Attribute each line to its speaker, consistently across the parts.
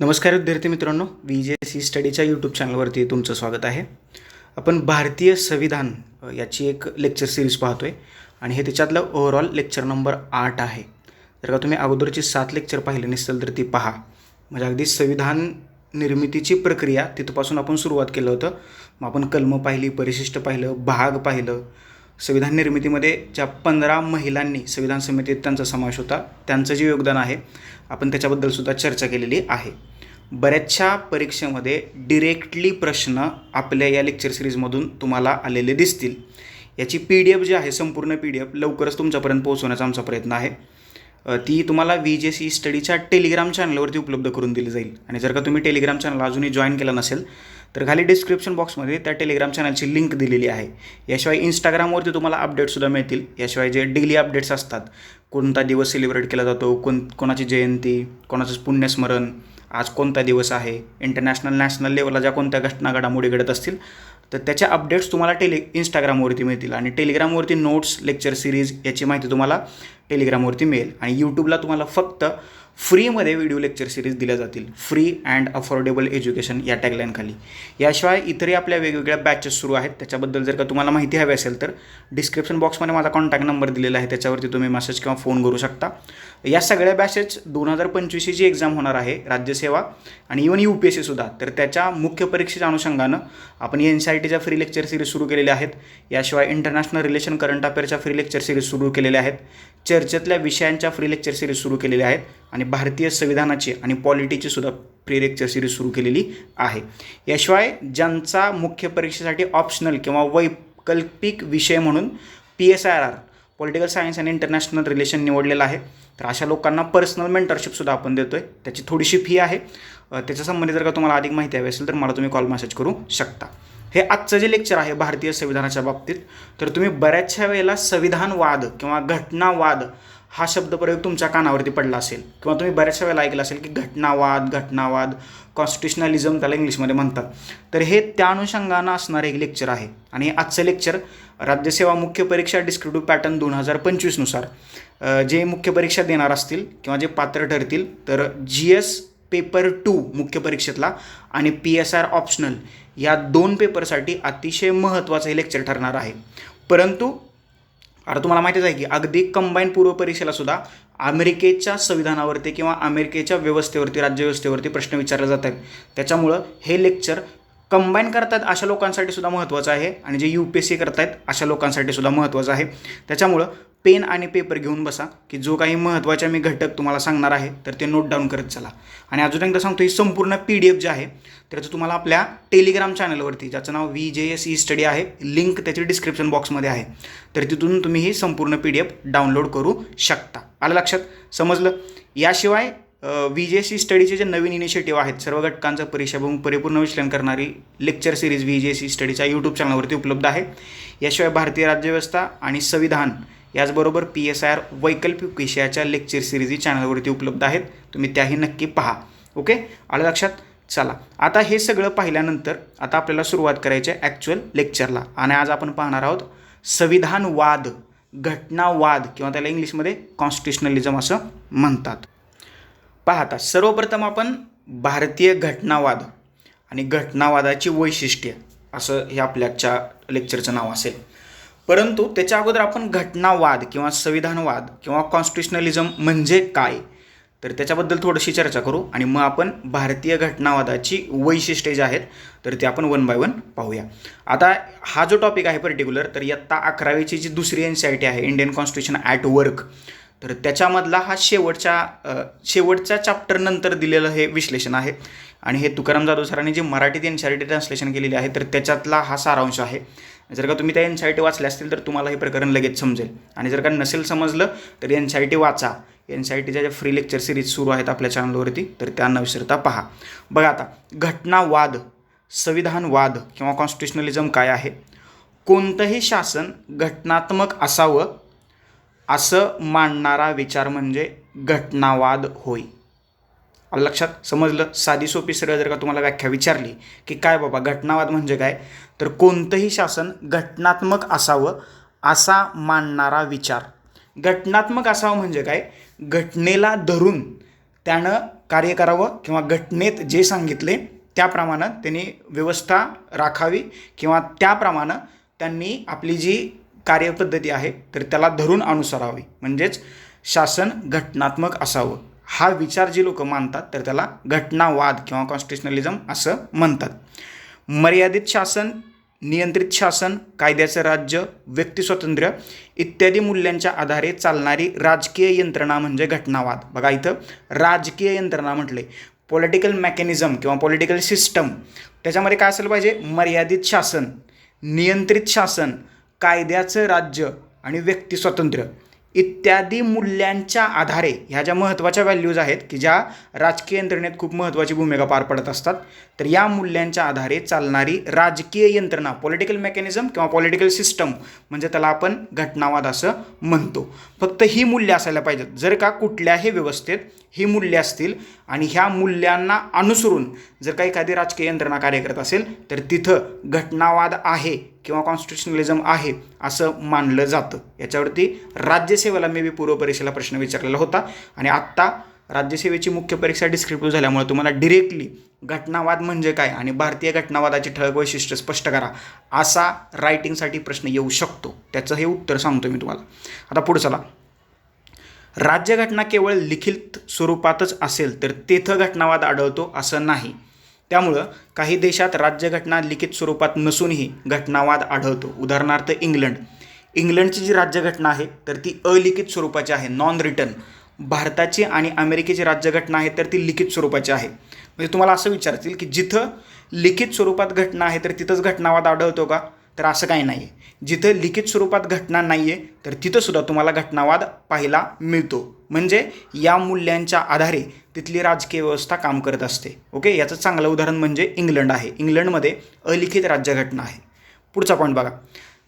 Speaker 1: नमस्कार विद्यार्थी मित्रांनो व्ही जे सी स्टडीच्या यूट्यूब चॅनलवरती तुमचं स्वागत आहे. आपण भारतीय संविधान याची एक लेक्चर सिरीज पाहतो आहे आणि हे त्याच्यातलं ओव्हरऑल लेक्चर नंबर आठ आहे. जर का तुम्ही अगोदरची सात लेक्चर पाहिले नसेल तर ती पहा. म्हणजे अगदी संविधान निर्मितीची प्रक्रिया तिथपासून आपण सुरुवात केलं होतं. मग आपण कलमं पाहिली परिशिष्ट पाहिलं भाग पाहिलं. संविधान निर्मितीमध्ये ज्या पंधरा महिलांनी संविधान समितीत त्यांचा समावेश होता त्यांचं जे योगदान आहे आपण त्याच्याबद्दल सुद्धा चर्चा केलेली आहे. बऱ्याचशा परीक्षेमध्ये डिरेक्टली प्रश्न आपल्या या लेक्चर सिरीजमधून तुम्हाला आलेले दिसतील. याची पी डी एफ जी आहे संपूर्ण पी डी एफ लवकरच तुमच्यापर्यंत पोहोचवण्याचा आमचा प्रयत्न आहे. ती तुम्हाला व्ही जे सी स्टडीच्या टेलिग्राम चॅनलवरती उपलब्ध करून दिली जाईल. आणि जर का तुम्ही टेलिग्राम चॅनल अजूनही जॉईन केलं नसेल तर खाली डिस्क्रिप्शन बॉक्समध्ये त्या टेलिग्राम चॅनलची लिंक दिलेली आहे. याशिवाय इंस्टाग्रामवरती तुम्हाला अपडेटसुद्धा मिळतील. याशिवाय जे डेली अपडेट्स असतात कोणता दिवस सेलिब्रेट केला जातो कोण कोणाची जयंती कोणाचं पुण्यस्मरण आज कोणता दिवस आहे इंटरनॅशनल नॅशनल लेवलला ज्या कोणत्या घटना घडामोडी घडत असतील तर त्याच्या अपडेट्स तुम्हाला टेलि इंस्टाग्रामवरती मिळतील. आणि टेलिग्रामवरती नोट्स लेक्चर सिरीज याची माहिती तुम्हाला टेलिग्रामवरती मिळेल. आणि यूट्यूबला तुम्हाला फक्त फ्रीमध्ये व्हिडिओ लेक्चर सिरीज दिल्या जातील. फ्री अँड अफोर्डेबल एज्युकेशन या टॅगलाईनखाली याशिवाय इतरही आपल्या वेगवेगळ्या बॅचेस सुरू आहेत. त्याच्याबद्दल जर का तुम्हाला माहिती हवी असेल तर डिस्क्रिप्शन बॉक्समध्ये माझा कॉन्टॅक्ट नंबर दिलेला आहे. त्याच्यावरती तुम्ही मेसेज किंवा फोन करू शकता. या सगळ्या बॅचेस दोन हजार पंचवीसची जी एक्झाम होणार आहे राज्यसेवा आणि इवन यू पी एस सीसुद्धा तर त्याच्या मुख्य परीक्षेच्या अनुषंगानं आपण एन सी आय टीच्या फ्री लेक्चर सिरीज सुरू केलेल्या आहेत. याशिवाय इंटरनॅशनल रिलेशन करंट अफेअरच्या फ्री लेक्चर सिरीज सुरू केलेल्या आहेत. चर्चेतल्या विषयांच्या फ्री लेक्चर सिरीज सुरू केलेल्या आहेत. आणि भारतीय संविधानाची आणि पॉलिटीची सुद्धा फ्री लेक्चर सिरीज सुरू केलेली आहे. याशिवाय ज्यांचा मुख्य परीक्षेसाठी ऑप्शनल किंवा वैकल्पिक विषय म्हणून P S I R political science आणि इंटरनॅशनल रिलेशन निवडलेलं आहे. तर अशा लोकांना पर्सनल मेंटरशिपसुद्धा आपण देतो आहे त्याची थोडीशी फी आहे. त्याच्या संबंधी जर का तुम्हाला अधिक माहिती हवी असेल तर मला तुम्ही कॉल मेसेज करू शकता. हे आजचं जे लेक्चर आहे भारतीय संविधानाच्या बाबतीत तर तुम्ही बऱ्याचशा वेळेला संविधानवाद किंवा घटनावाद हा शब्दप्रयोग तुमच्या कानावरती पडला असेल किंवा तुम्ही बऱ्याचशा वेळेला ऐकलं असेल की घटनावाद घटनावाद कॉन्स्टिट्युशनलिझम त्याला इंग्लिशमध्ये म्हणतात. तर हे त्या अनुषंगानं असणारं एक लेक्चर आहे. आणि आजचं लेक्चर राज्यसेवा मुख्य परीक्षा डिस्क्रिप्टिव्ह पॅटर्न दोन हजार पंचवीसनुसार जे मुख्य परीक्षा देणार असतील किंवा जे पात्र ठरतील तर जी एस पेपर टू मुख्य परीक्षेतला आणि पी एस आर ऑप्शनल या दोन पेपरसाठी अतिशय महत्त्वाचं हे लेक्चर ठरणार आहे. परंतु आता तुम्हाला माहितीच आहे की अगदी कंबाईन पूर्व परीक्षेला सुद्धा अमेरिकेच्या संविधानावरती किंवा अमेरिकेच्या व्यवस्थेवरती राज्यव्यवस्थेवरती प्रश्न विचारले जात आहेत. त्याच्यामुळं हे लेक्चर कंबाईन करतात अशा लोकांसाठी सुद्धा महत्त्वाचं आहे आणि जे यू पी एस सी करतायत अशा लोकांसाठी सुद्धा महत्त्वाचं आहे. त्याच्यामुळं पेन आणि पेपर घेऊन बसा की जो काही महत्त्वाच्या मी घटक तुम्हाला सांगणार आहे तर ते नोट डाऊन करत चला. आणि अजून एकदा सांगतो ही संपूर्ण पी डी एफ जे आहे त्याचं तुम्हाला आपल्या टेलिग्राम चॅनलवरती ज्याचं नाव V J S E study आहे लिंक त्याची डिस्क्रिप्शन बॉक्समध्ये आहे. तर तिथून तुम्ही ही संपूर्ण पी डी एफ डाउनलोड करू शकता. आलं लक्षात? समजलं? याशिवाय व्ही जे एस ई स्टडीचे जे नवीन इनिशिएटिव्ह आहेत सर्व घटकांचं परीक्षाभूम परिपूर्ण विश्लेषण करणारी lecture series V J S E स्टडीच्या YouTube चॅनलवरती उपलब्ध आहे. याशिवाय भारतीय राज्यव्यवस्था आणि संविधान याचबरोबर पी एस आय आर वैकल्पिक विषयाच्या लेक्चर सिरीजही चॅनलवरती उपलब्ध आहेत. तुम्ही त्याही नक्की पहा. ओके आलं लक्षात? चला. आता हे सगळं पाहिल्यानंतर आता आपल्याला सुरुवात करायची आहे ॲक्च्युअल लेक्चरला आणि आज आपण पाहणार आहोत संविधानवाद घटनावाद किंवा त्याला इंग्लिशमध्ये कॉन्स्टिट्युशनलिझम असं म्हणतात. पाहता सर्वप्रथम आपण भारतीय घटनावाद आणि घटनावादाची वैशिष्ट्ये असं हे आपल्याच्या लेक्चरचं नाव असेल. परंतु त्याच्या अगोदर आपण घटनावाद किंवा संविधानवाद किंवा कॉन्स्टिट्युशनलिझम म्हणजे काय? तर त्याच्याबद्दल थोडीशी चर्चा करू आणि मग आपण भारतीय घटनावादाची वैशिष्ट्ये जी आहेत तर ते आपण वन बाय वन पाहूया. आता हा जो टॉपिक आहे पर्टिक्युलर तर इयत्ता अकरावीची जी दुसरी एन सी आय टी आहे इंडियन कॉन्स्टिट्यूशन ॲट वर्क तर त्याच्यामधला हा शेवटच्या शेवटच्या चॅप्टरनंतर दिलेलं हे विश्लेषण आहे. आणि हे तुकाराम जाधव सरांनी जे मराठीत N C R T translation केलेली आहे तर त्याच्यातला हा सारांश आहे. जर का तुम्ही त्या एन सी आय टी असतील तर तुम्हाला हे प्रकरण लगेच समजेल. आणि जर का नसेल समजलं तर एन सी आय टी वाचा. एन सी आय टीच्या ज्या फ्री लेक्चर सिरीज सुरू आहेत आपल्या चॅनलवरती तर त्या न विसरता पहा. बघा आता घटनावाद संविधानवाद किंवा कॉन्स्टिट्युशनलिझम काय आहे? कोणतंही शासन घटनात्मक असावं असं मांडणारा विचार म्हणजे घटनावाद होय. लक्षात समजलं साधी सोपी सरळ जर का तुम्हाला व्याख्या विचारली की काय बाबा घटनावाद म्हणजे काय? तर कोणतंही शासन घटनात्मक असावं असा मानणारा विचार. घटनात्मक असावं म्हणजे काय? घटनेला धरून त्यानं कार्य करावं किंवा घटनेत जे सांगितले त्याप्रमाणे त्यांनी व्यवस्था राखावी किंवा त्याप्रमाणे त्यांनी आपली जी कार्यपद्धती आहे तर त्याला धरून अनुसरावी. म्हणजेच शासन घटनात्मक असावं. हा विचार जे लोक मानतात तर त्याला घटनावाद किंवा कॉन्स्टिट्युशनलिझम असं म्हणतात. मर्यादित शासन नियंत्रित शासन कायद्याचं राज्य व्यक्तिस्वातंत्र्य इत्यादी मूल्यांच्या आधारे चालणारी राजकीय यंत्रणा म्हणजे घटनावाद. बघा इथं राजकीय यंत्रणा म्हटले. पॉलिटिकल मेकॅनिझम किंवा पॉलिटिकल सिस्टम त्याच्यामध्ये काय असलं पाहिजे? मर्यादित शासन नियंत्रित शासन कायद्याचं राज्य आणि व्यक्तिस्वातंत्र्य इत्यादी मूल्यांच्या आधारे ह्या ज्या महत्त्वाच्या व्हॅल्यूज आहेत की ज्या राजकीय यंत्रणेत खूप महत्त्वाची भूमिका पार पडत असतात तर या मूल्यांच्या आधारे चालणारी राजकीय यंत्रणा पॉलिटिकल मेकॅनिझम किंवा पॉलिटिकल सिस्टम म्हणजे त्याला आपण घटनावाद असं म्हणतो. फक्त ही मूल्य असायला पाहिजेत. जर का कुठल्याही व्यवस्थेत ही मूल्य असतील आणि ह्या मूल्यांना अनुसरून जर काही एखादी राजकीय यंत्रणा कार्य करत असेल तर तिथं घटनावाद आहे किंवा कॉन्स्टिट्युशनलिझम आहे असं मानलं जातं. याच्यावरती राज्यसेवेला मे बी पूर्व परीक्षेला प्रश्न विचारलेला होता. आणि आत्ता राज्यसेवेची मुख्य परीक्षा डिस्क्रिप्टिव्ह झाल्यामुळे तुम्हाला डिरेक्टली घटनावाद म्हणजे काय आणि भारतीय घटनावादाची ठळक वैशिष्ट्य स्पष्ट करा असा रायटिंगसाठी प्रश्न येऊ शकतो. त्याचं हे उत्तर सांगतो मी तुम्हाला. आता पुढे चला. राज्यघटना केवळ लिखित स्वरूपातच असेल तर तेथं घटनावाद आढळतो असं नाही. त्यामुळं काही देशात राज्यघटना लिखित स्वरूपात नसूनही घटनावाद आढळतो. उदाहरणार्थ इंग्लंड. इंग्लंडची जी राज्यघटना आहे तर ती अलिखित स्वरूपाची आहे नॉन रिटर्न भारताची आणि अमेरिकेची राज्यघटना आहे तर ती लिखित स्वरूपाची आहे. म्हणजे तुम्हाला असं विचारतील की जिथं लिखित स्वरूपात घटना आहे तर तिथंच घटनावाद आढळतो का? तर असं काही नाही. आहे जिथं लिखित स्वरूपात घटना नाही आहे तर तिथंसुद्धा तुम्हाला घटनावाद पाहायला मिळतो. म्हणजे या मूल्यांच्या आधारे तिथली राजकीय व्यवस्था काम करत असते. ओके? याचं चांगलं उदाहरण म्हणजे इंग्लंड आहे. इंग्लंडमध्ये अलिखित राज्यघटना आहे. पुढचा पॉईंट बघा.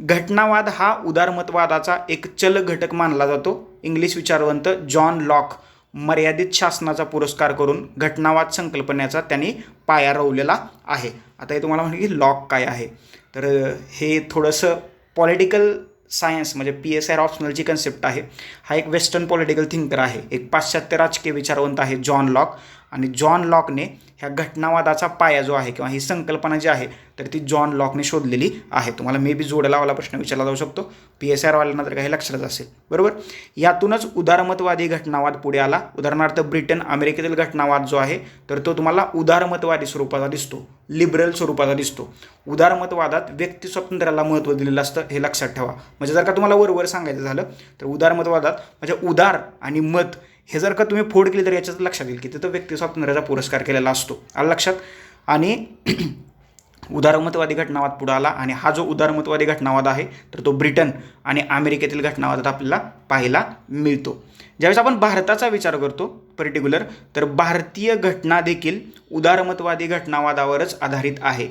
Speaker 1: घटनावाद हा उदारमतवादाचा एक चल घटक मानला जातो. इंग्लिश विचारवंत जॉन लॉक मर्यादित शासनाचा पुरस्कार करून घटनावाद संकल्पनेचा त्यांनी पाया रोवलेला आहे. आता हे तुम्हाला म्हणजे की लॉक काय आहे? तर हे थोडंसं पॉलिटिकल सायन्स म्हणजे पी एस आर ऑप्शनलची कन्सेप्ट आहे हा एक वेस्टर्न पॉलिटिकल थिंकर आहे. एक पाश्चात्य राजकीय विचारवंत आहे जॉन लॉक आणि जॉन लॉकने ह्या घटनावादाचा पाया जो आहे किंवा ही संकल्पना जी आहे तर ती जॉन लॉकने शोधलेली आहे. तुम्हाला मे बी जोडलावाला प्रश्न विचारला जाऊ शकतो. पी एस आर वाल्यांना तर काही लक्षातच असेल. बरोबर? यातूनच उदारमतवादी घटनावाद पुढे आला. उदाहरणार्थ ब्रिटन अमेरिकेतील घटनावाद जो आहे तर तो तुम्हाला उदारमतवादी स्वरूपाचा दिसतो. लिबरल स्वरूपाचा दिसतो. उदारमतवादात व्यक्ती स्वातंत्र्याला महत्त्व दिलेलं असतं हे लक्षात ठेवा. म्हणजे जर का तुम्हाला वरवर सांगायचं झालं तर उदारमतवादात म्हणजे उदार आणि मत हे जर का तुम्ही फोड केली तर याच्यात लक्षात येईल की तिथं व्यक्ती स्वातंत्र्याचा पुरस्कार केलेला असतो. आला लक्षात? आणि उदारमतवादी घटनावाद पुढं आला आणि हा जो उदारमतवादी घटनावाद आहे तर तो ब्रिटन आणि अमेरिकेतील घटनावादात आपल्याला पाहायला मिळतो. ज्यावेळेस आपण भारताचा विचार करतो पर्टिक्युलर तर भारतीय घटना देखील उदारमतवादी घटनावादावरच आधारित आहे.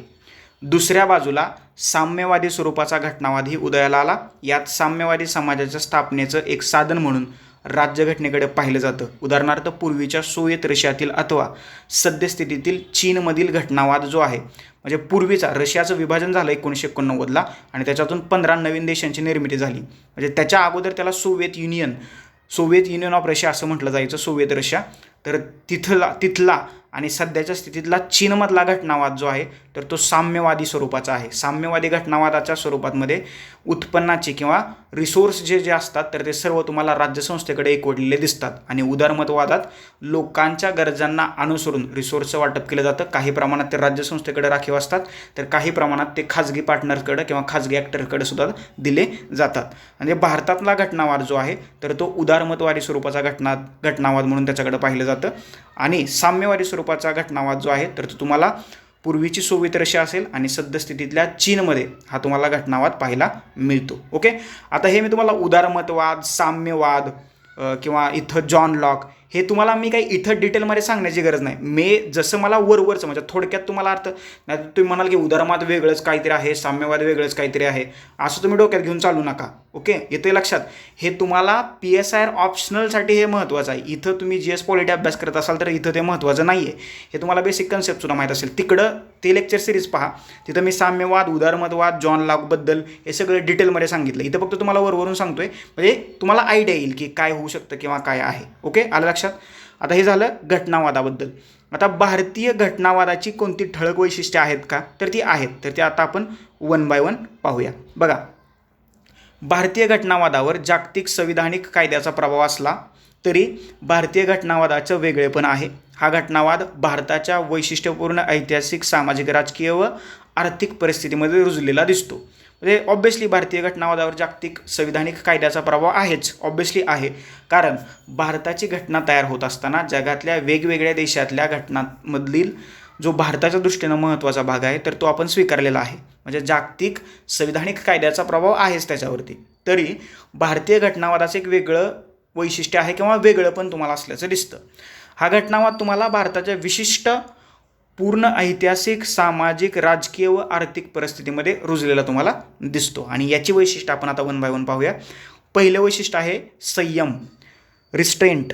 Speaker 1: दुसऱ्या बाजूला साम्यवादी स्वरूपाचा घटनावादही उदयाला आला. यात साम्यवादी समाजाच्या स्थापनेचं एक साधन म्हणून राज्यघटनेकडे पाहिलं जातं. उदाहरणार्थ पूर्वीच्या सोवियत रशियातील अथवा सद्यस्थितीतील चीनमधील घटनावाद जो आहे म्हणजे पूर्वीचा रशियाचं विभाजन झालं एकोणीसशे एकोणनव्वदला आणि त्याच्यातून पंधरा नवीन देशांची निर्मिती झाली. म्हणजे त्याच्या अगोदर त्याला Soviet Union Soviet Union of Russia असं म्हटलं जायचं सोवियत रशिया. तर तिथला तिथला आणि सध्याच्या स्थितीतला चीनमधला घटनावाद जो आहे तर तो साम्यवादी स्वरूपाचा आहे. साम्यवादी घटनावादाच्या स्वरूपातमध्ये उत्पन्नाची किंवा रिसोर्स जे जे असतात तर ते सर्व तुम्हाला राज्यसंस्थेकडे एकवडलेले दिसतात. आणि उदारमतवादात लोकांच्या गरजांना अनुसरून रिसोर्सचं वाटप केलं जातं. काही प्रमाणात ते राज्यसंस्थेकडे राखीव असतात तर काही प्रमाणात ते खाजगी पार्टनरकडे किंवा खाजगी ॲक्टरकडे सुद्धा दिले जातात. म्हणजे भारतातला घटनावाद जो आहे तर तो उदारमतवादी स्वरूपाचा घटना घटनावाद म्हणून त्याच्याकडे पाहिलं जातं. आणि साम्यवादी स्वरूपाचा घटनावाद जो आहे तर तो तुम्हाला पूर्वीची सोवियत रशिया असेल आणि सद्यस्थितीतल्या चीनमध्ये हा तुम्हाला घटनावाद पाहायला मिळतो. ओके आता हे मी तुम्हाला उदारमतवाद साम्यवाद किंवा इथं जॉन लॉक हे तुम्हाला मी काही इथं डिटेलमध्ये सांगण्याची गरज नाही. मे जसं मला वरवरचं म्हणजे थोडक्यात तुम्हाला अर्थ नाही तुम्ही म्हणाल की उदारमत वेगळंच काहीतरी आहे साम्यवाद वेगळंच काहीतरी आहे. असं तुम्ही डोक्यात घेऊन चालू नका. ओके? येते लक्षात? हे तुम्हाला पी एस आय आर ऑप्शनलसाठी हे महत्त्वाचं आहे. इथं तुम्ही जी एस पॉलिटी अभ्यास करत असाल तर इथं ते महत्त्वाचं नाही आहे हे तुम्हाला बेसिक कन्सेप्टसुद्धा माहीत असेल. तिकडं ते लेक्चर सिरीज पहा. तिथं मी साम्यवाद उदारमतवाद जॉन लॉकबद्दल हे सगळं डिटेलमध्ये सांगितलं. इथं फक्त तुम्हाला वरवरून सांगतोय. म्हणजे तुम्हाला आयडिया येईल की काय होऊ शकतं किंवा काय आहे. ओके? आलं लक्षात? लक्षात? आता हे झालं घटनावादाबद्दल. आता भारतीय घटनावादाची कोणती ठळक वैशिष्ट्ये आहेत का? तर ती आहेत. तर ते आता आपण वन बाय वन पाहूया. बघा भारतीय घटनावादावर जागतिक संविधानिक कायद्याचा प्रभाव असला तरी भारतीय घटनावादाचं वेगळेपण आहे. हा घटनावाद भारताच्या वैशिष्ट्यपूर्ण ऐतिहासिक सामाजिक राजकीय व आर्थिक परिस्थितीमध्ये रुजलेला दिसतो. म्हणजे ऑब्वियसली भारतीय घटनावादावर जागतिक संविधानिक कायद्याचा प्रभाव आहेच ऑब्वियसली आहे. कारण भारताची घटना तयार होत असताना जगातल्या वेगवेगळ्या देशातल्या घटनांमधील जो भारताच्या दृष्टीनं महत्त्वाचा भाग आहे तर तो आपण स्वीकारलेला आहे. म्हणजे जागतिक संविधानिक कायद्याचा प्रभाव आहेच त्याच्यावरती. तरी भारतीय घटनावादाचं एक वेगळं वैशिष्ट्य आहे किंवा वेगळं पण तुम्हाला असल्याचं दिसतं. हा घटनावाद तुम्हाला भारताच्या विशिष्ट पूर्ण ऐतिहासिक सामाजिक राजकीय व आर्थिक परिस्थितीमध्ये रुजलेला तुम्हाला दिसतो. आणि याची वैशिष्ट्य आपण आता वन बाय वन पाहूया. पहिलं वैशिष्ट्य आहे संयम रिस्ट्रेंट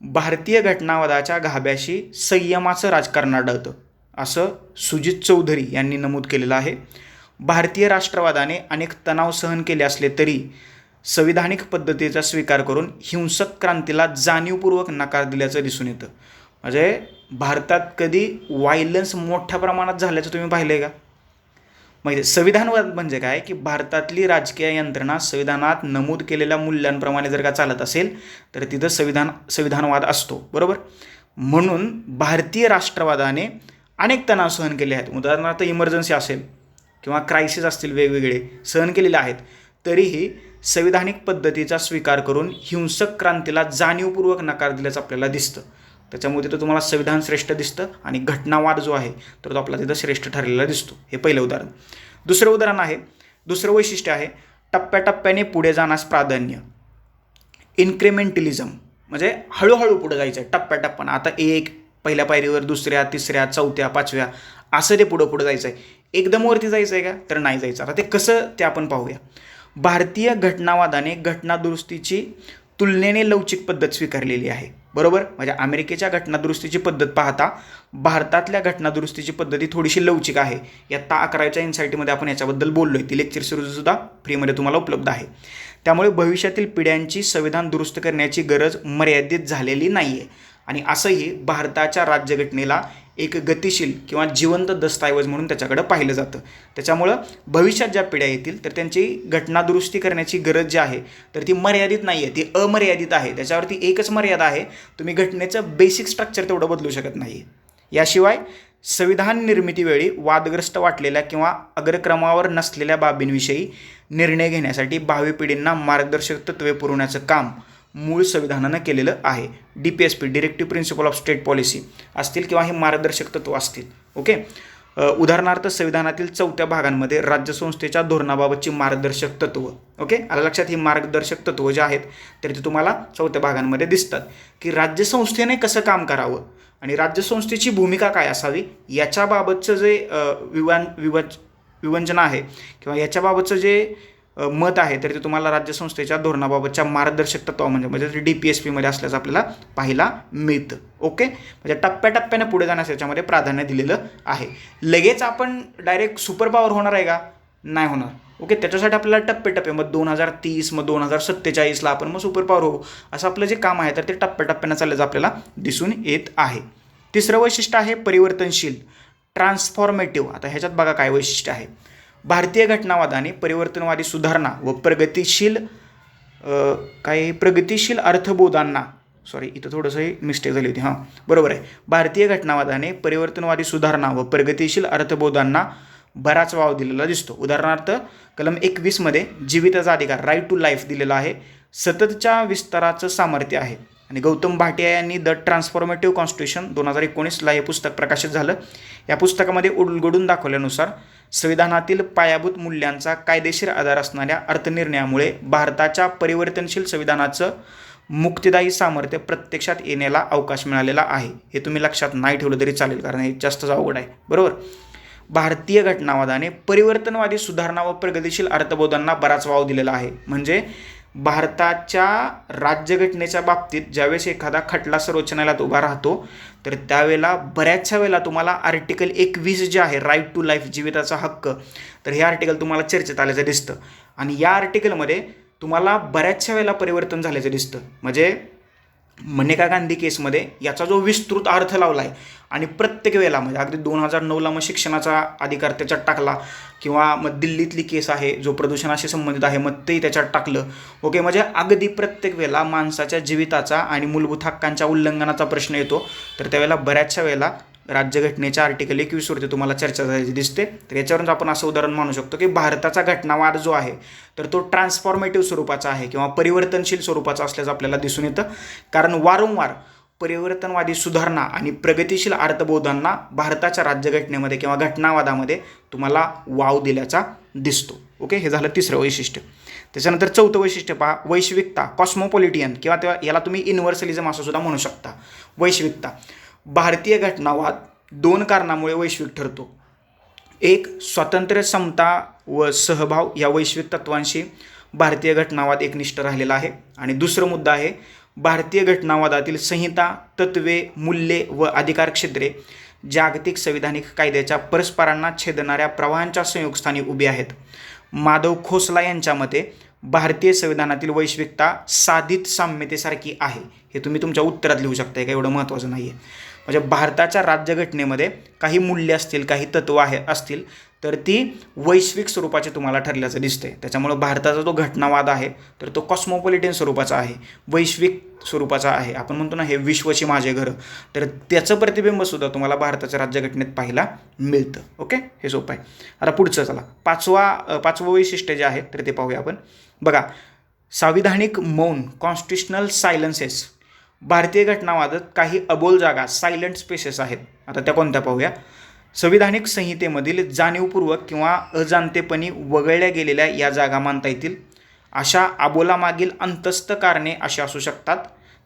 Speaker 1: भारतीय घटनावादाच्या गाभ्याशी संयमाचं राजकारण आढळतं. असं सुजित चौधरी यांनी नमूद केलेलं आहे. भारतीय राष्ट्रवादाने अनेक तणाव सहन केले असले तरी संविधानिक पद्धतीचा स्वीकार करून हिंसक क्रांतीला जाणीवपूर्वक नकार दिल्याचं दिसून येतं. म्हणजे भारतात कधी वायलन्स मोठ्या प्रमाणात झाल्याचं तुम्ही पाहिलं आहे का? म्हणजे संविधानवाद म्हणजे काय? की भारतातली राजकीय यंत्रणा संविधानात नमूद केलेल्या मूल्यांप्रमाणे जर का चालत असेल तर तिथं संविधान संविधानवाद असतो. बरोबर? म्हणून भारतीय राष्ट्रवादाने अनेक तणाव सहन केले आहेत. उदाहरणार्थ इमर्जन्सी असेल किंवा क्रायसिस असतील वेगवेगळे सहन केलेले आहेत. तरीही संविधानिक पद्धतीचा स्वीकार करून हिंसक क्रांतीला जाणीवपूर्वक नकार दिल्याचं आपल्याला दिसतं. त्याच्यामुळे तिथं तुम्हाला संविधान श्रेष्ठ दिसतं आणि घटनावाद जो आहे तर तो आपला तिथं श्रेष्ठ ठरलेला दिसतो. हे पहिलं उदाहरण. दुसरं उदाहरण आहे दुसरं वैशिष्ट्य आहे टप्प्याटप्प्याने पुढे जाण्यास प्राधान्य. इन्क्रिमेंटलिझम म्हणजे हळूहळू पुढे जायचं आहे टप्प्याटप्प्यानं. आता एक पहिल्या पायरीवर दुसऱ्या तिसऱ्या चौथ्या पाचव्या असं ते पुढं पुढं जायचं आहे एकदम वरती जायचं आहे का? तर नाही जायचं. आता ते कसं ते आपण पाहूया. भारतीय घटनावादाने घटनादुरुस्तीची तुलनेने लवचिक पद्धत स्वीकारलेली आहे. बरोबर? म्हणजे अमेरिकेच्या घटनादुरुस्तीची पद्धत पाहता भारतातल्या घटनादुरुस्तीची पद्धती थोडीशी लवचिक आहे. इयत्ता अकराच्या इन्सायटीमध्ये आपण याच्याबद्दल बोललो आहे ती लेक्चर सिरीजसुद्धा फ्रीमध्ये तुम्हाला उपलब्ध आहे. त्यामुळे भविष्यातील पिढ्यांची संविधान दुरुस्त करण्याची गरज मर्यादित झालेली नाही आहे आणि असंही भारताच्या राज्यघटनेला एक गतिशील किंवा जिवंत दस्तऐवज म्हणून त्याच्याकडं पाहिलं जातं. त्याच्यामुळं भविष्यात ज्या पिढ्या येतील तर त्यांची घटनादुरुस्ती करण्याची गरज जी आहे तर ती मर्यादित नाही आहे ती अमर्यादित आहे. त्याच्यावरती एकच मर्यादा आहे तुम्ही घटनेचं बेसिक स्ट्रक्चर तेवढं बदलू शकत नाही याशिवाय संविधान निर्मितीवेळी वादग्रस्त वाटलेल्या किंवा अग्रक्रमावर नसलेल्या बाबींविषयी निर्णय घेण्यासाठी भावी पिढींना मार्गदर्शक तत्त्वे पुरवण्याचं काम मूळ संविधानानं केलेलं आहे. D P S P directive principle of state policy असतील किंवा हे मार्गदर्शक तत्व असतील. ओके उदाहरणार्थ संविधानातील चौथ्या भागांमध्ये राज्यसंस्थेच्या धोरणाबाबतची मार्गदर्शक तत्व. ओके आला लक्षात? ही मार्गदर्शक तत्व जे आहेत तर ते तुम्हाला चौथ्या भागांमध्ये दिसतात. की राज्यसंस्थेने कसं काम करावं आणि राज्यसंस्थेची भूमिका काय असावी याच्याबाबतचं जे विवान विवच विवंचना आहे किंवा याच्याबाबतचं जे मत आहे तर ते तुम्हाला राज्यसंस्थेच्या धोरणाबाबतच्या मार्गदर्शक तत्व म्हणजे म्हणजे डी पी एस पीमध्ये असल्याचं आपल्याला पाहायला मिळतं. ओके म्हणजे टप्प्याटप्प्याने पुढे जाण्यास याच्यामध्ये प्राधान्य दिलेलं आहे. लगेच आपण डायरेक्ट सुपर पॉवर होणार आहे का? नाही होणार. ओके त्याच्यासाठी आपल्याला टप्पे टप्पे मग दोन हजार तीस मग दोन हजार सत्तेचाळीसला आपण मग सुपर पॉवर होऊ. असं आपलं जे काम आहे तर ते टप्प्याटप्प्यानं चालल्याचं आपल्याला दिसून येत आहे. तिसरं वैशिष्ट्य आहे परिवर्तनशील ट्रान्सफॉर्मेटिव्ह आता ह्याच्यात बघा काय वैशिष्ट्य आहे. भारतीय घटनावादाने परिवर्तनवादी सुधारणा व प्रगतिशील काही प्रगतिशील अर्थबोधांना सॉरी इथं थोडंसं मिस्टेक झाली होती हां बरोबर आहे. भारतीय घटनावादाने परिवर्तनवादी सुधारणा व प्रगतिशील अर्थबोधांना बराच वाव दिलेला दिसतो. उदाहरणार्थ कलम एकवीसमध्ये जीविताचा अधिकार राईट टू लाईफ दिलेला आहे. सततच्या विस्ताराचं सामर्थ्य आहे. आणि गौतम भाटिया यांनी द ट्रान्सफॉर्मेटिव्ह कॉन्स्टिट्यूशन दोन हजार एकोणीसला हे पुस्तक प्रकाशित झालं. या पुस्तकामध्ये उलगडून दाखवल्यानुसार संविधानातील पायाभूत मूल्यांचा कायदेशीर आधार असणाऱ्या अर्थनिर्णयामुळे भारताच्या परिवर्तनशील संविधानाचं मुक्तिदायी सामर्थ्य प्रत्यक्षात येण्याला अवकाश मिळालेला आहे. हे तुम्ही लक्षात नाही ठेवलं तरी चालेल कारण हे जास्तच अवघड आहे. बरोबर? भारतीय घटनावादाने परिवर्तनवादी सुधारणा व प्रगतिशील अर्थबोधांना बराच वाव दिलेला आहे. म्हणजे भारताच्या राज्यघटनेच्या बाबतीत ज्यावेळेस एखादा खटला सर्वोच्च न्यायालयात उभा राहतो तर त्यावेळेला बऱ्याचशा वेळेला तुम्हाला आर्टिकल एकवीस जे आहे राईट टू लाईफ जीविताचा हक्क तर हे आर्टिकल तुम्हाला चर्चेत आल्याचं दिसतं. आणि या आर्टिकलमध्ये तुम्हाला बऱ्याचशा वेळेला परिवर्तन झाल्याचं दिसतं. म्हणजे मनेका गांधी केसमध्ये याचा जो विस्तृत अर्थ लावला आहे आणि प्रत्येक वेळेला म्हणजे अगदी दोन हजार नऊला मग शिक्षणाचा अधिकार त्याच्यात टाकला किंवा मग दिल्लीतली केस आहे जो प्रदूषणाशी संबंधित आहे मग तेही त्याच्यात टाकलं. ओके म्हणजे अगदी प्रत्येक वेळेला माणसाच्या जीविताचा आणि मूलभूत हक्कांच्या उल्लंघनाचा प्रश्न येतो. तर त्यावेळेला बऱ्याचशा वेळेला राज्यघटनेच्या आर्टिकल एकवीसवरती तुम्हाला चर्चा झालेली दिसते. तर याच्यावरून आपण असं उदाहरण मानू शकतो की भारताचा घटनावाद जो आहे तर तो ट्रान्सफॉर्मेटिव्ह स्वरूपाचा आहे किंवा परिवर्तनशील स्वरूपाचा असल्याचं आपल्याला दिसून येतं. कारण वारंवार परिवर्तनवादी सुधारणा आणि प्रगतिशील अर्थबोधांना भारताच्या राज्यघटनेमध्ये किंवा घटनावादामध्ये तुम्हाला वाव दिल्याचा दिसतो. ओके? हे झालं तिसरं वैशिष्ट्य. त्याच्यानंतर चौथं वैशिष्ट्य पहा. वैश्विकता कॉस्मोपॉलिटियन किंवा तेव्हा याला तुम्ही युनिव्हर्सलिझम असं सुद्धा म्हणू शकता. वैश्विकता. भारतीय घटनावाद दोन कारणामुळे वैश्विक ठरतो. एक स्वातंत्र्य समता व सहभाव या वैश्विक तत्वांशी भारतीय घटनावाद एकनिष्ठ राहिलेला आहे. आणि दुसरा मुद्दा आहे भारतीय घटनावादातील संहिता तत्वे मूल्ये व अधिकार क्षेत्रे जागतिक संविधानिक कायद्याच्या परस्परांना छेदणाऱ्या प्रवाहांच्या संयोगस्थानी उभी आहेत. माधव खोसला यांच्या मते भारतीय संविधानातील वैश्विकता साधित साम्यतेसारखी आहे. हे तुम्ही तुमच्या उत्तरात लिहू शकता का? एवढं महत्त्वाचं नाही आहे म्हणजे भारताच्या राज्यघटनेमध्ये काही मूल्य असतील काही तत्व आहे असतील तर ती वैश्विक स्वरूपाची तुम्हाला ठरल्याचं दिसते त्याच्यामुळं भारताचा जो घटनावाद आहे तर तो कॉस्मोपॉलिटन स्वरूपाचा आहे वैश्विक स्वरूपाचा आहे. आपण म्हणतो ना हे विश्वची माझे घर. तर त्याचं प्रतिबिंबसुद्धा तुम्हाला भारताच्या राज्यघटनेत पाहायला मिळतं. ओके? हे सोपं आहे. आता पुढचं चला. पाचवा पाचवं वैशिष्ट्य जे आहे तर ते पाहूया आपण. बघा संविधानिक मौन कॉन्स्टिट्युशनल सायलन्सेस भारतीय घटनावादात काही अबोल जागा सायलंट स्पेसेस आहेत. आता त्या कोणत्या पाहूया? संविधानिक संहितेमधील जाणीवपूर्वक किंवा अजाणतेपणी वगळल्या गेलेल्या या जागा मानता येतील. अशा अबोलामागील अंतस्थ कारणे अशी असू शकतात.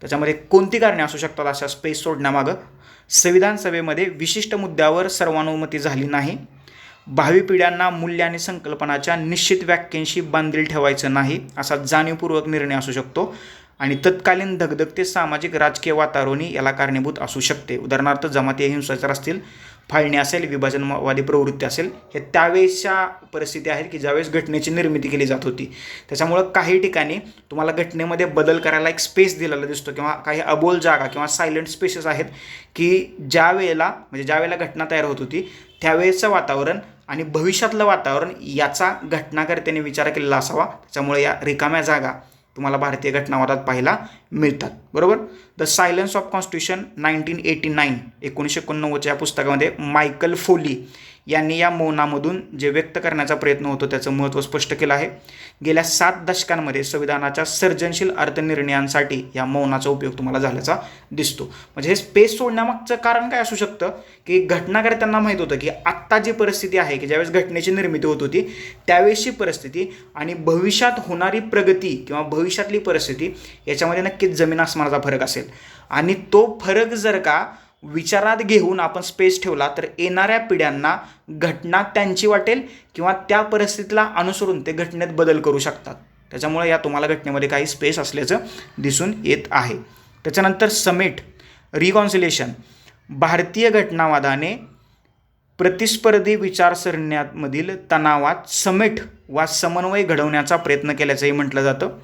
Speaker 1: त्याच्यामध्ये कोणती कारणे असू शकतात अशा स्पेस सोडण्यामागं? संविधान सभेमध्ये विशिष्ट मुद्द्यावर सर्वानुमती झाली नाही. भावी पिढ्यांना मूल्य आणि संकल्पनाच्या निश्चित व्याख्यांशी बांधील ठेवायचं नाही असा जाणीवपूर्वक निर्णय असू शकतो. आणि तत्कालीन धगधगते सामाजिक राजकीय वातावरणी याला कारणीभूत असू शकते. उदाहरणार्थ जमाती हिंसाचार असतील फाळणी असेल विभाजनवादी प्रवृत्ती असेल हे त्यावेळेसच्या परिस्थिती आहेत की ज्यावेळेस घटनेची निर्मिती केली जात होती. त्याच्यामुळं काही ठिकाणी तुम्हाला घटनेमध्ये बदल करायला एक स्पेस दिलेला दिसतो किंवा काही अबोल जागा किंवा सायलेंट स्पेसेस आहेत की ज्या वेळेला म्हणजे ज्या वेळेला घटना तयार होत होती त्यावेळेचं वातावरण आणि भविष्यातलं वातावरण याचा घटनाकर्त्याने विचार केलेला असावा. त्याच्यामुळे या रिकाम्या जागा तुम्हाला भारतीय घटनावादात पाहायला मिळतात. बरोबर? The silence of constitution nineteen eighty nine एकोणीसशे एकोणनव्वदच्या या पुस्तकामध्ये मायकल फोली यांनी या मौनामधून जे व्यक्त करण्याचा प्रयत्न होतो त्याचं महत्त्व स्पष्ट केलं आहे. गेल्या सात दशकांमध्ये संविधानाच्या सर्जनशील अर्थनिर्णयांसाठी या मौनाचा उपयोग तुम्हाला झाल्याचा दिसतो. म्हणजे हे स्पेस सोडण्यामागचं कारण काय असू शकतं? की घटनाकर्त्यांना माहीत होतं की आत्ता जी परिस्थिती आहे की ज्यावेळेस घटनेची निर्मिती होत होती त्यावेळेसची परिस्थिती आणि भविष्यात होणारी प्रगती किंवा भविष्यातली परिस्थिती याच्यामध्ये नक्कीच जमीन आसमानाचा फरक असेल. आणि तो फरक जर का विचारात घेऊन आपण स्पेस ठेवला तर येणाऱ्या पिढ्यांना घटना त्यांची वाटेल किंवा त्या परिस्थितीला अनुसरून ते घटनेत बदल करू शकतात. त्याच्यामुळे या तुम्हाला घटनेमध्ये काही स्पेस असल्याचं दिसून येत आहे. त्याच्यानंतर समेट रिकॉन्सिलेशन भारतीय घटनावादाने प्रतिस्पर्धी विचारसरण्यामधील तणावात समेट वा समन्वय घडवण्याचा प्रयत्न केल्याचंही म्हटलं जातं.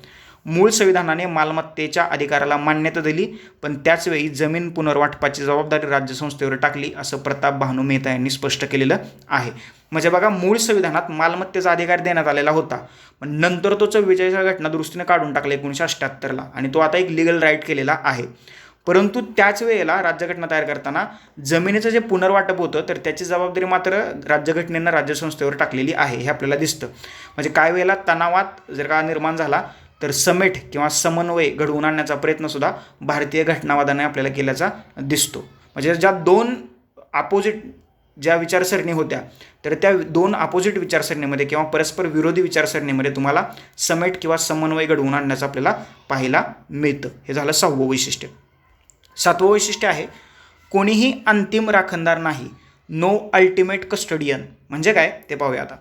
Speaker 1: मूळ संविधानाने मालमत्तेच्या अधिकाराला मान्यता दिली पण त्याचवेळी जमीन पुनर्वाटपाची जबाबदारी राज्यसंस्थेवर टाकली असं प्रताप भानू मेहता यांनी स्पष्ट केलेलं आहे. म्हणजे बघा मूळ संविधानात मालमत्तेचा अधिकार देण्यात आलेला होता पण नंतर तो घटना दुरुस्तीने काढून टाकला एकोणीसशे अठ्ठ्याहत्तरला आणि तो आता एक लिगल राईट केलेला आहे. परंतु त्याच वेळेला राज्यघटना तयार करताना जमिनीचं जे पुनर्वाटप होतं तर त्याची जबाबदारी मात्र राज्यघटनेनं राज्यसंस्थेवर टाकलेली आहे हे आपल्याला दिसतं. म्हणजे काय वेळेला तणावात जर का निर्माण झाला तर समेट किंवा समन्वय घडवून आणण्याचा प्रयत्नसुद्धा भारतीय घटनावादाने आपल्याला केल्याचा दिसतो. म्हणजे ज्या दोन अपोजिट ज्या विचारसरणी होत्या तर त्या दोन अपोजिट विचारसरणीमध्ये किंवा परस्पर विरोधी विचारसरणीमध्ये तुम्हाला समेट किंवा समन्वय घडवून आणण्याचं आपल्याला पाहायला मिळतं. हे झालं सहावं वैशिष्ट्य. सातवं वैशिष्ट्य आहे कोणीही अंतिम राखणदार नाही. नो अल्टिमेट कस्टडियन म्हणजे काय? ते पाहूया आता.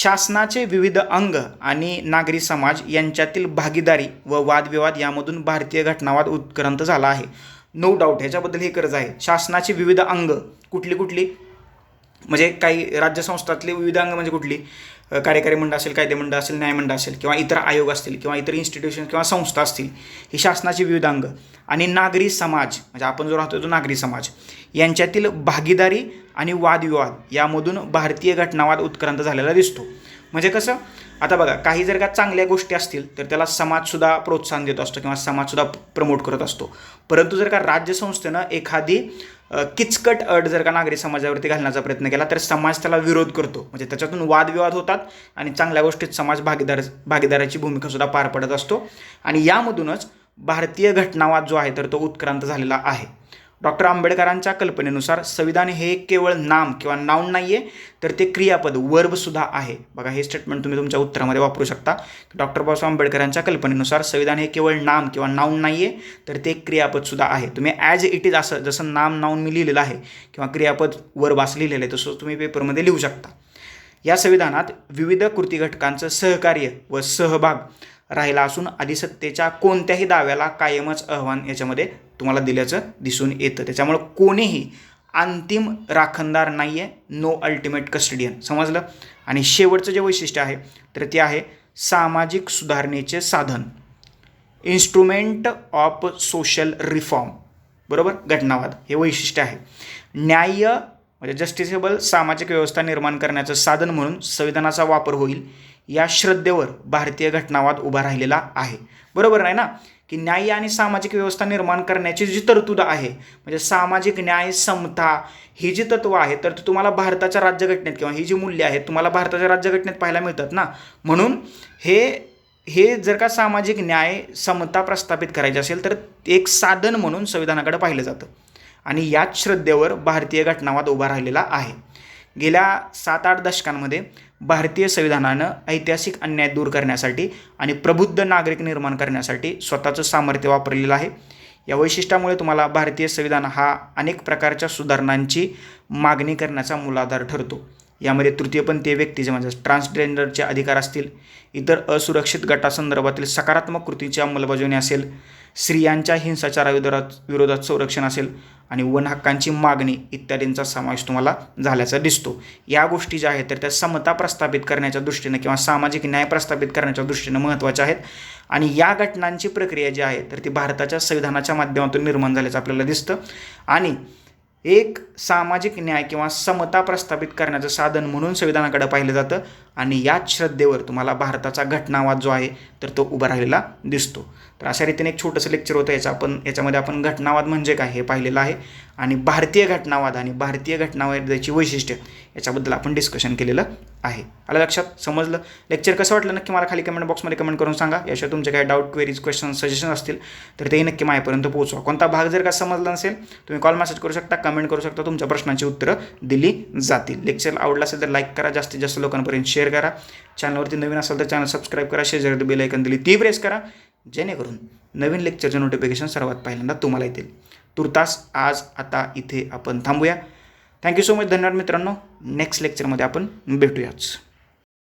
Speaker 1: शासनाचे विविध अंग आणि नागरी समाज यांच्यातील भागीदारी व वादविवाद यामधून भारतीय घटनावाद उत्क्रांत झाला आहे. नो डाऊट ह्याच्याबद्दल हे गरज आहे. शासनाची विविध अंग कुठली कुठली? म्हणजे काही राज्यसंस्थातली विविध अंग म्हणजे कुठली? कार्यकारी मंडळ असेल कायदेमंडळ असेल न्यायमंडळ असेल किंवा इतर आयोग असतील किंवा इतर इन्स्टिट्यूशन किंवा संस्था असतील ही शासनाची विविध अंग आणि नागरी समाज म्हणजे आपण जो राहतो तो नागरी समाज यांच्यातील भागीदारी आणि वादविवाद यामधून भारतीय घटनावाद उत्क्रांत झालेला दिसतो. म्हणजे कसं? आता बघा काही जर का चांगल्या गोष्टी असतील तर त्याला समाजसुद्धा प्रोत्साहन देत असतो किंवा समाजसुद्धा प्रमोट करत असतो. परंतु जर का राज्यसंस्थेनं एखादी किचकट अट जर का नागरी समाजावरती घालण्याचा प्रयत्न केला तर समाज त्याला विरोध करतो. म्हणजे त्याच्यातून वादविवाद होतात आणि चांगल्या गोष्टीत समाज भागीदार भागीदाराची भूमिकासुद्धा पार पडत असतो. आणि यामधूनच भारतीय घटनावाद जो आहे तर तो उत्क्रांत झालेला आहे. डॉक्टर आंबेडकरांच्या कल्पनेनुसार संविधान हे केवळ नाम किंवा नाऊन नाही आहे तर ते क्रियापद वर्बसुद्धा आहे. बघा हे स्टेटमेंट तुम्ही तुमच्या उत्तरामध्ये वापरू शकता. डॉक्टर बाबासाहेब आंबेडकरांच्या कल्पनेनुसार संविधान हे केवळ नाम किंवा नाऊन नाही आहे तर ते क्रियापदसुद्धा आहे. तुम्ही ॲज इट इज असं जसं नाम नाऊन मी लिहिलेलं आहे किंवा क्रियापद वर्ब असं लिहिलेलं आहे तसं तुम्ही पेपरमध्ये लिहू शकता. या संविधानात विविध कृती घटकांचं सहकार्य व सहभाग राहिला असून अधिसत्तेच्या कोणत्याही दाव्याला कायमच आव्हान याच्यामध्ये तुम्हाला दिल्याचं दिसून येतं. त्याच्यामुळं कोणीही अंतिम राखणदार नाही आहे नो अल्टिमेट कस्टडियन समजलं? आणि शेवटचं जे वैशिष्ट्य आहे तर ते आहे सामाजिक सुधारणेचे साधन. इन्स्ट्रुमेंट ऑफ सोशल रिफॉर्म बरोबर? घटनावाद. हे वैशिष्ट्य आहे. न्याय्य म्हणजे जस्टिसेबल सामाजिक व्यवस्था निर्माण करण्याचं साधन म्हणून संविधानाचा वापर होईल. या श्रद्धेवर भारतीय घटनावाद उभा राहिलेला आहे. बरोबर आहे ना? की न्याय आणि सामाजिक व्यवस्था निर्माण करण्याची जी तरतूद आहे म्हणजे सामाजिक न्याय समता ही जी तत्व आहे तर ती तुम्हाला भारताच्या राज्यघटनेत किंवा ही जी मूल्य आहेत तुम्हाला भारताच्या राज्यघटनेत पाहायला मिळतात ना? म्हणून हे हे जर का सामाजिक न्याय समता प्रस्थापित करायची असेल तर एक साधन म्हणून संविधानाकडे पाहिलं जातं. आणि याच श्रद्धेवर भारतीय घटनावाद उभा राहिलेला आहे. गेल्या सात आठ दशकांमध्ये भारतीय संविधानानं ऐतिहासिक अन्याय दूर करण्यासाठी आणि प्रबुद्ध नागरिक निर्माण करण्यासाठी स्वतःचं सामर्थ्य वापरलेलं आहे. या वैशिष्ट्यामुळे तुम्हाला भारतीय संविधान हा अनेक प्रकारच्या सुधारणांची मागणी करण्याचा मूलाधार ठरतो. यामध्ये तृतीयपंथीय व्यक्तीचे म्हणजे ट्रान्सजेंडरचे अधिकार असतील इतर असुरक्षित गटासंदर्भातील सकारात्मक कृतीची अंमलबजावणी असेल स्त्रियांच्या हिंसाचाराविरोधात विरोधात संरक्षण असेल आणि वन हक्कांची मागणी इत्यादींचा समावेश तुम्हाला झाल्याचा दिसतो. या गोष्टी ज्या आहेत तर त्या समता प्रस्थापित करण्याच्या दृष्टीनं किंवा सामाजिक न्याय प्रस्थापित करण्याच्या दृष्टीनं महत्त्वाच्या आहेत. आणि या घटनांची प्रक्रिया जी आहे तर ती भारताच्या संविधानाच्या माध्यमातून निर्माण झाल्याचं आपल्याला दिसतं. आणि एक सामाजिक न्याय किंवा समता प्रस्थापित करण्याचं साधन म्हणून संविधानाकडे पाहिलं जातं आणि याच श्रद्धेवर तुम्हाला भारताचा घटनावाद जो आहे तर तो उभा राहिलेला दिसतो. तर अशा रीतीने एक छोटंसं लेक्चर होतं याचं. आपण याच्यामध्ये आपण घटनावाद म्हणजे काय हे पाहिलेलं आहे. आणि भारतीय घटनावाद आणि भारतीय घटनावादाची वैशिष्ट्य याच्याबद्दल आपण डिस्कशन केलेलं आहे. आलं लक्षात? समजलं? लेक्चर कसं वाटलं? नक्की मला खाली कमेंट बॉक्समध्ये कमेंट करून सांगा. याशिवाय तुमचे काही डाऊट क्वेरीज क्वेश्चन सजेशन असतील तर तेही नक्की माझ्यापर्यंत पोहोचवा. कोणता भाग जर का समजला नसेल तुम्ही कॉल मेसेज करू शकता कमेंट करू शकता तुमच्या प्रश्नाची उत्तरं दिली जातील. लेक्चर आवडलं असेल तर लाईक करा जास्तीत जास्त लोकांपर्यंत शेअर करा. चॅनलवरती नवीन असेल तर चॅनल सबस्क्राईब करा. शेजारी बेल ऐकन दिली ती प्रेस करा. जेणेकरून नवीन लेक्चरचे नोटिफिकेशन सर्वात पहिल्यांदा तुम्हाला येतील. तुर्तास आज आता इथे आपण थांबूया. थँक्यू सो मच धन्यवाद मित्रांनो. नेक्स्ट लेक्चरमध्ये आपण भेटूयाच.